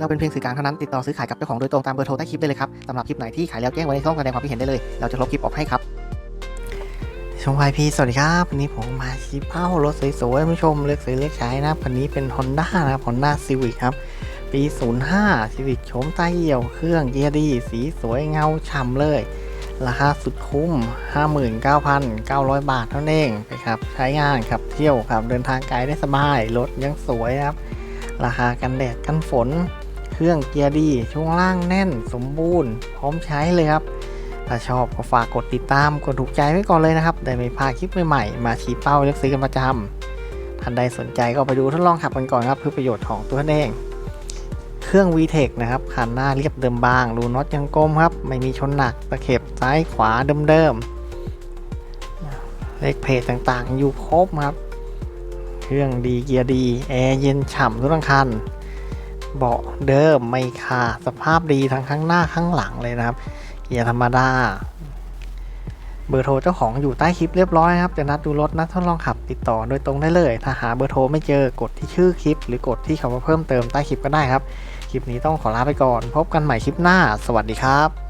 เราเป็นเพียงสื่อกลางเท่านั้นติดต่อซื้อขายกับเจ้าของโดยตรงตามเบอร์โทรใต้คลิปได้เลยครับสำหรับคลิปไหนที่ขายแล้วแจ้งไว้ในช่องแสดงความคิดเห็นได้เลย เราจะลบคลิปออกให้ครับชมวายพีสวัสดีครับวันนี้ผมมาชี้เป้ารถสวยๆผู้ชมเลือกซื้อเลือกใช้นะครับวันนี้เป็น Honda นะ Honda Civic ครับ ปี 05 Civic โฉมใต้เหี่ยวเครื่องเกียร์ดี สีสวยเงาฉ่ำเลย ราคาสุดคุ้ม 59,900 บาทเท่านั้นเองไปครับ ใช้งานขับเที่ยวครับ เดินทางไกลได้สบาย รถยังสวยครับ ราคากันแดดกันฝน รื่องเกียร์ดี ช่วงล่างแน่นสมบูรณ์ พร้อมใช้เลยครับ ถ้าชอบก็ฝากกดติดตาม กดถูกใจไว้ก่อนเลยนะครับ ได้ไม่พลาดคลิปใหม่ๆ มาชี้เป้าเลือกซื้อกันประจำท่านใดสนใจก็ไปดูทดลองขับกันก่อนครับเพื่อประโยชน์ของตัวเอง เครื่อง VTEC นะครับคันหน้าเรียบเดิมบางรูน็อตยังกลมครับ ไม่มีชนหนักตะเข็บซ้ายขวาเดิมๆเลขเพจต่างๆ อยู่ครบครับ เครื่องดีเกียร์ดีแอร์เย็นฉ่ำทุกสังคัน เบาะเดิมไม่ขาดสภาพดีทั้งข้างหน้าข้างหลังเลยนะครับเกียร์ธรรมดา เบอร์โทรเจ้าของอยู่ใต้คลิปเรียบร้อยครับ จะนัดดูรถนัดทดลองขับติดต่อโดยตรงได้เลย ถ้าหาเบอร์โทรไม่เจอกดที่ชื่อคลิป หรือกดที่คำว่าเพิ่มเติมใต้คลิปก็ได้ครับ คลิปนี้ต้องขอลาไปก่อน พบกันใหม่คลิปหน้า สวัสดีครับ